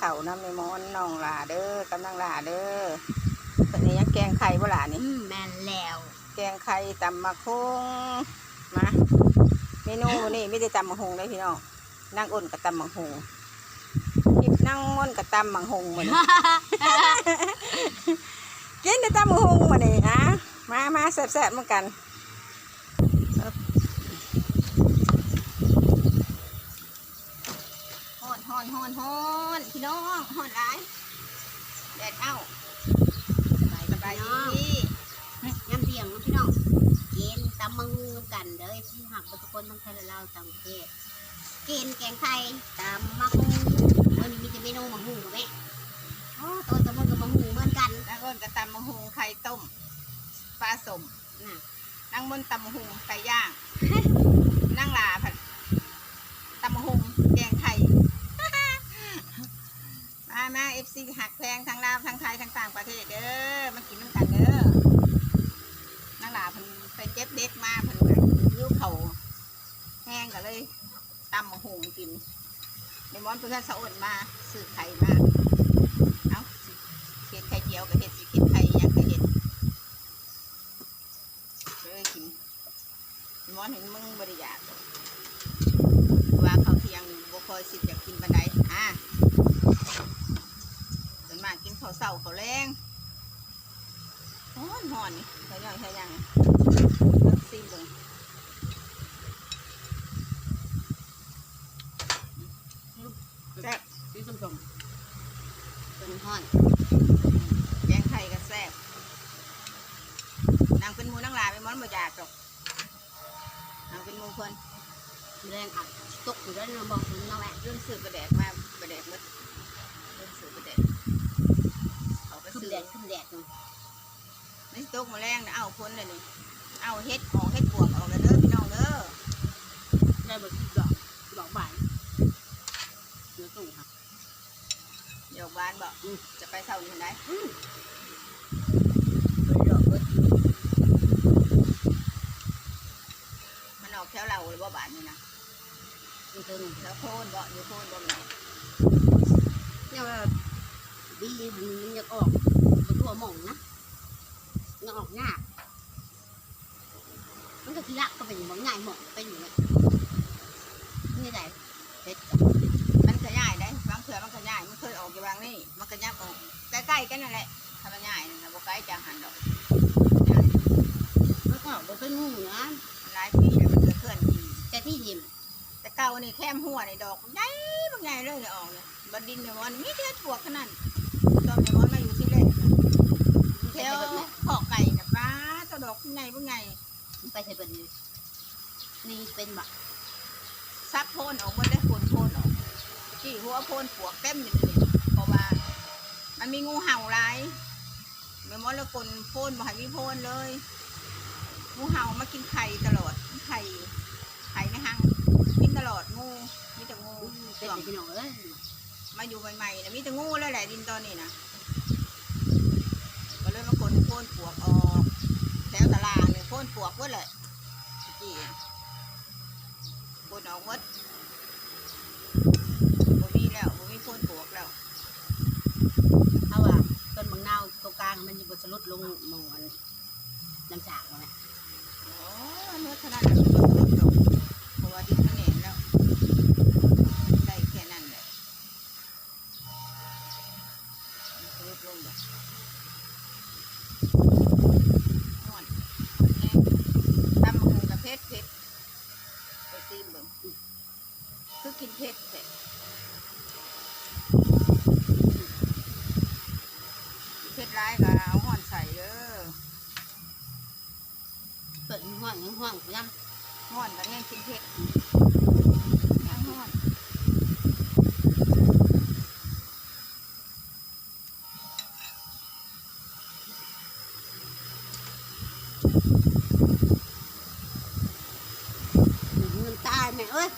ข้าวน้ำในมอนน้องหลาเด้อกำลังหลาเด้อตอนนี้ยังแกงไข่บ่หลานี่อืมแม่นแล้ว แกงไข่ตำมะคงมาเมนูนี่ไม่ได้ตำมะฮงเลยพี่น้องนั่งอ่นกับตำมะฮงหยิบนั่งม่อนกับตำมะฮงมานี่กินแต่ตำมะฮงมานี่อะมามาแซ่บๆเหมือนกัน ฮ อนฮอนฮอนฮอนพี่น้องฮอนหลายแดดเอ้าไปสกับบายน้องดียำเที่ยงนะพี่น้องกินตำมังงูน้ำกันเด้อที่หักทุกคนทั้งไทยและลาวต่างประเทศกินแกงไทยตำมังงูวันนี้มีแต่เมนูมังงูกับแม่โอ้ตัวตะมันกับมังงูเหมือนกันนั่งอ่นกับตำมะฮงไข่ต้มปลาสมน่ะนั่งมนตำมะฮงไก่ย่างนั่งลาผัดตำมะฮงแกงไข่ มามาเอฟซีหักแพงทั้งลาวทั้งไทยทั้งต่างประเทศเด้อมากินน้ำกันเด้อนั่งลาเพิ่นไปเจ็บเด็กมาเพิ่นก็ยิ้วเข่าแห้งก็เลยตำมะฮงกินในมอนเพื่อนสะอ่นมาซื้อไข่มาเอาเห็ดไข่เจียวกับเห็ดสิเห็ดไข่ยังกับเห็ดเลยกินหมอนเห็นมึงบริยากว่าเขาเที่ยงบ่คอยสิอยากกินบันไดอะส่วน มากกินข้าเสาข้าแรงฮ้อนหอนเขาย่อยเขายังซีบิ่งแซ่บสีส้มๆเป็นห่อนแกงไข่ก็แซ่บนางเป็นมูนางลาไปมอนบ่อยากหรอกนางเป็นมูคนแรงอัดตกอยู่ด้านบนบอกถึงน้องแม่เรื่องสืบประแดกมาประแดกหมดเรื่องสืบประแดกเขาไป ขึ้น ซื้อ แดดขึ้นแดดเนาะไม่ตกมาแรงนะเอาพ้นเลยนี่เอาเฮ็ดออกเฮ็ดปวกออกเลยเด้อพี่น้องเด้อได้บทดอกดอกบานเนื้อตู้ค่ะเดี๋ยวบ้านบอกจะไปเท่านี้ไหนอืมดอกเบิดมันออกแถวเราหรือว่าบ้านนี่นะมันถึงแถวโคนบ่อยู่โคนบ่แม่นเนี่ย ว่าดีมันยังออกมันตัวหม่องนะยังออกยากมันก็ทีละก็เป็นอย่างง่ายหม่องเป็นอย่างเงี้ยนี่ไงเด็ดมันก็ง่ายได้บางเถื่อมันก็ง่ายมันเคยออกอยู่บางนี่มันก็ยับออกใกล้ๆกันนั่นแหละถ้ามันง่ายนะบ่ไกลจังหันดอกง่ายมันก็ออกเป็นงูนะหลายปีแล้วมันเคลื่อนทีแต่ที่ยิมแต่เก่านี่แคมหัวนี่ดอกใหญ่บางใหญ่เลยเนี่ยออกเนี่ยบดินเนี่ยมันมีแต่ปวกขนาด อนเนี่ยมันมาอยู่ที่เล่นมันแถใช่วไปแบบนี้ขอไก่กับป้าตัวดอกใหญ่บางใหญ่มันไปใช่แบบนี้นี่เป็นแบบซับโพนออกหมดได้โพนโพนออกกี่หัวโพนปวกเต็มอยู่นี่เพราะว่า มันมีงูเห่าหลายแม่มดล้วกลโพนบ่ให้มีโพนเลยงูเห่ามากินไข่ตลอดไข่ไข่ในหังกินตลอดงูมีแต่งูเป็นช่วงพี่น้องเอ้ย มาอยู่ใหม่ๆนะมีแต่งูแล้วแหละดินตอนนี้นะก็เลยมากลโพนปวกออกแถวตลาดเนี่ยโพนปวกหมดเลยกี่กลออกหมดบ่มีแล้วบ่มีโพนปวกแล้วเพราะว่าต้นบางนาวตัวกลางมันจะบดสลุดลงหมอนน้ำจากมาและโอ้เนื้อขนาดนั้นก็บ่ตกเพราะว่าดินมันแหนแล้วได้แค่นั้นแหละมันก็ลดล งแบบนอนแห้งตำบักหุ่งกับเพชรเพชรไปซีมเบิ่งคือกินเพชรเสร็จเพชรร้ายก็เอาห่อนใส่เด้อเปิดห้องยังห้องยังห่อนก็แห้งกินเพชรแห้งห่อน เงินตายแม่เอ้ย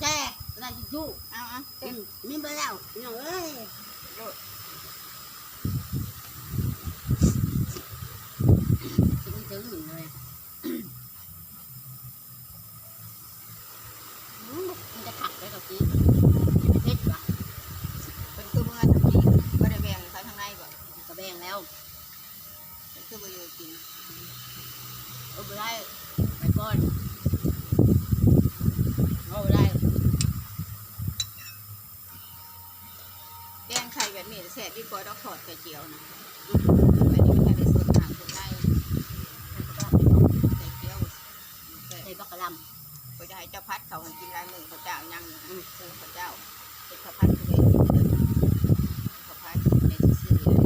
แย่อะไรจะยู่ เอาเอาเต็ม มีไปแล้วพี่น้องเอ้ย โลด ถึงถึงเลยมันจะขักไปกับพี่เพชรว่ะ เป็นคือ กิน เอาไปได้ไปก่อนเอาไปได้แกงไข่แบบนี้แซ่บดีกว่าดอกทอดไข่เจียวนะอันนี้มันได้ส่วนต่างส่วนในไข่เจียวแซ่บใส่บักกะหลก็จะให้เจ้าพัดเขาให้กินลายมือเขาเจ้ายังอืมคือเขาเจ้าเป็นข้าวพัดทุเรศข้าวพัดในซื่อๆเลย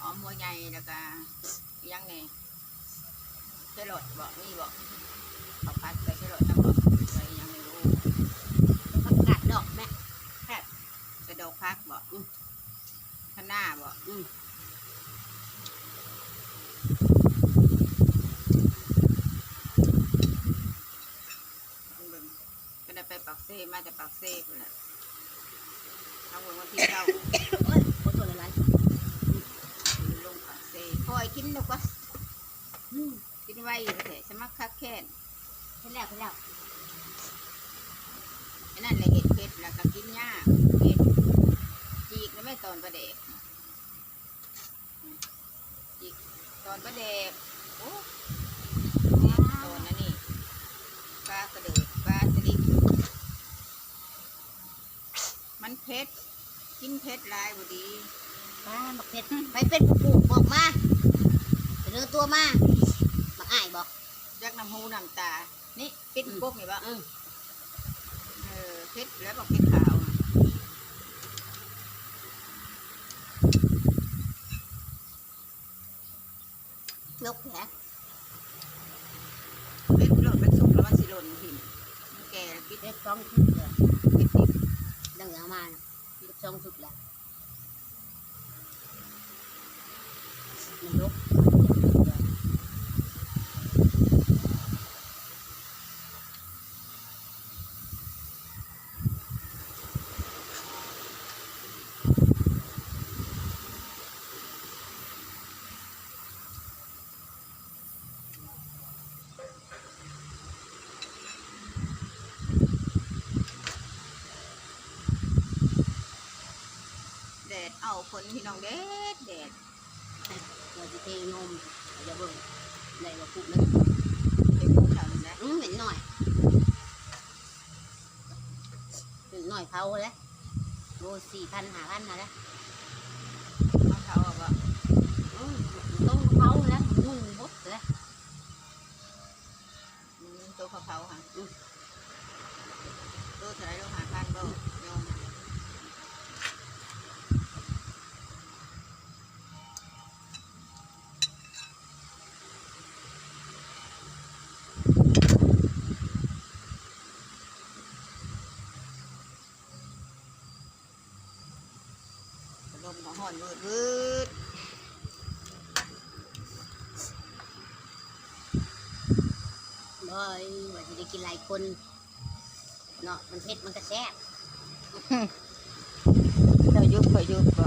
หอมหัวใหญ่แล้วก็ยังไง แครอทบอกนี่บอกข้าวพัดใส่แครอทน้ำบอกใส่ยังไม่รู้ำผักกาดดอกแม่กระดอกพักบอกข้างหน้าบอกอืมเบิ่งก็ได้ไปปักเซ่มาจากปักเซ่คนละทั้งวันวันที่เจ้าโอ้ยขอโทษหลายลงปักเซ่คอยกินนกวะๆอืมกิน ไว้อยู่เถอะสมัครคักแค้นเห็นแล้วเห็นแล้วอันนั้นแหละเห็ดเผ็ดแล้วก็กินยากเห็ดจีกแล้วไม่ตอนประเดกจีกตอนประเด็กโอ้ตอนนั้นนี่ปลากระเดิดปลาสลิดมันเผ็ดกินเผ็ดลายบ่ดีป้าบักเผ็ดไปเป็นผู้ปลูกบอกมาเสนอตัวมา อ้ายบอกยักน้ำหูน้ำตา นี่ปิดกกนี่บ่อืมเออเผ็ดแล้วบอกเผ็ดขาวอะยกแผลเผ็ดโลดมันสุกแล้วมันสิหล่นถิ่นมันแก่แล้วปิดเล็กสองชุดเลยปิดดิบดังอย่างมาน่ะเล็กสองชุดแหละมันยก เอาฝนพี่น้องแดดแดดเราจะเทงมจะเบิ่งได้ว่าปุ๊บนึงเป็นภูเขานะอืมเหม็นหน่อยเหม็นหน่อยเผาแล้วโลสี่พันหาพันมาแล้วมะเขาอะบ่อืมต้องเผาแล้วนุ่งบดแล้วอืมตัวเขาเขาค่ะอืมตัวเท่าไรลูกหาพันบ่โยมลมก็ห่ อนวืดวืดบ่อยว่าจะได้กินหลายคน เนาะมันเผ็ดมันก็แซ่บเจ้ายุบเคยยุบบ่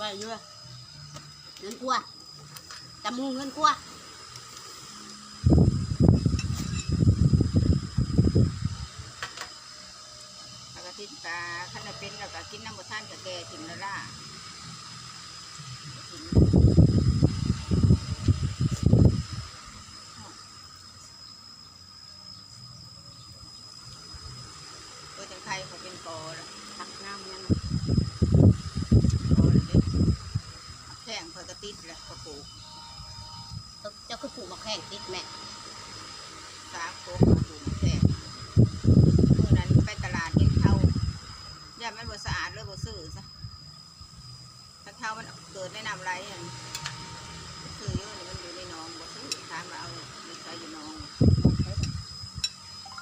บ่อยเยอะเงินกลัวจำมูเงินกลัว แล้ว ก็ขันน่ะเป็นแล้วก็กินน้ำบท่านกับแกถิ่มละล่ะถิ่มเออจังไทยเขาเป็นกอตักน้ำยังกอเลยด้แข่งเขาก็ติดแหละก็ปลูกเจ้าคือปลูกมะแข้งติดแม่สามโคกมาปลูกแข่งเมื่อนั้นไปตลาดเห็นเท่าย่ามันบ่สะอาด เลยบ่ซื้อซะถ้าเท่ามันเกิดในน้ำไหลอันซื้อเยอะนี่มันอยู่ในหนองบ่ซื้อถามว่าเอาไม่ใช่อยู่หนอง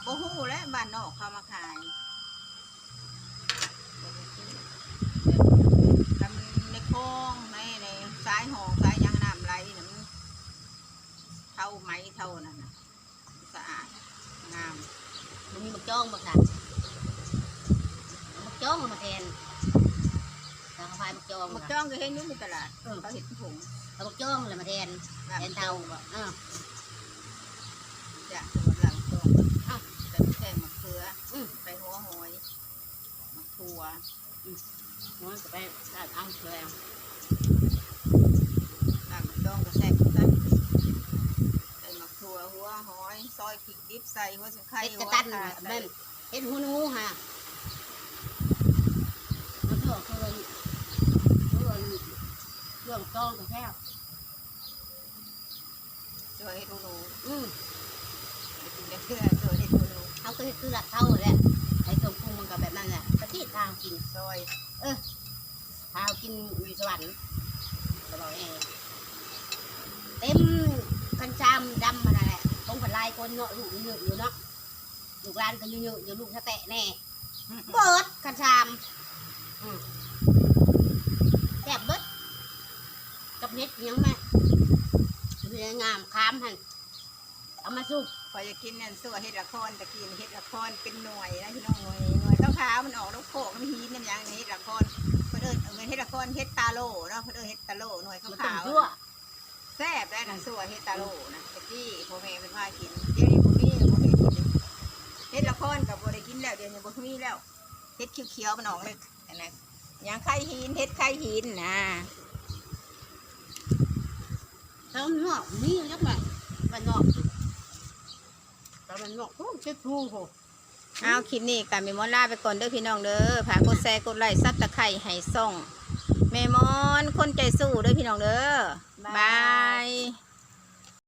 บ่ฮู้แล้วบ้านนอกเขามาขายบ่ได้ซื้อแต่มันในคลองในในสายหองสายยางน้ำไหลน่มันเท่าไหมเท่านั่นนะสะอาดงามมันมีมะจ้องบักค่ะมะจ้องมาแทน ตาพายมะจ้องมักค่ะจ้องก็เห็นอยู่ในตลาดเออเขาเห็นผงเอามะจ้องเลยมาแทนลาบแทนเทาเออจ้ะสวนหลังตรงอ้าวแต่แค่มะเขืออืมไปหัวหอยมะถั่วมันก็ไปตัดเอาเลยมดองกระแซกกันใส่หมักถั่วหัวหอยซอยพริกดิบใส่หัวสิงไข่เฮ็ดกหัระวตันขาแบบใส่นั้นเฮ็ดหูหนูฮะมันเรื่องคือเรื่อง เรื่องจองกับแท้ช่วยดูดูอืมกินได้เพื่อช่วยดูดูเขาก็เฮ็ดคือหลักเท่าแหละไอ้ตรงปรุงมันก็แบบนั้นแหละกะทิทางกินซอยทางกินอยู่สวรรค์ก็บอกเองเต็มกันจามดำมันนั่นแหละต้องผัดลายคนเนาะลูกเยอะอยู่เนาะลูกร้านก็เยอะๆเดี๋ยวลูกจะแตะแน่เบิดกระชามอืมแซ่บเบิด เน็ดยังไงเรืองามคามหันเอามาสุกพอจะกินนั่นสั่วเฮ็ดละครตะกี้เฮ็ดละครเป็นหน่วยนะพี่น้องหน่วยหน่วยขาวๆมันออกลูกโขกมันหีนน้ำยางเฮ็ดละครเพิ่นเอิ้นเงินเฮ็ดละครเฮ็ดตาโลเนาะเพิ่นเอิ้นเฮ็ดตาโลหน่วยมันต้มขาวยั่วๆแซ่บได้นะสั่วเฮ็ดตาโลนะตะกี้พ่อแม่เป็นพากินเดี๋ยวนี้บ่มีบ่มีกินเฮ็ดละครก็บ่ได้กินแล้วเดี๋ยวนี้บ่มีแล้วเฮ็ดเขียวๆมันออกเลยอันนั้นยางไข่หินเฮ็ดไข่หินนะ แล้วนอกนี่ยักษ์มันมันนอกแต่มันนอกโอ้เช็ดทูโหเอาคลิปนี้กับแม่มอนลาไปก่อนเด้อพี่น้องเด้อฝากกดแชร์กดไลค์ซับตะไคร่ให้ส่องแม่มอนคนใจสู้เด้อพี่น้องเด้อบาย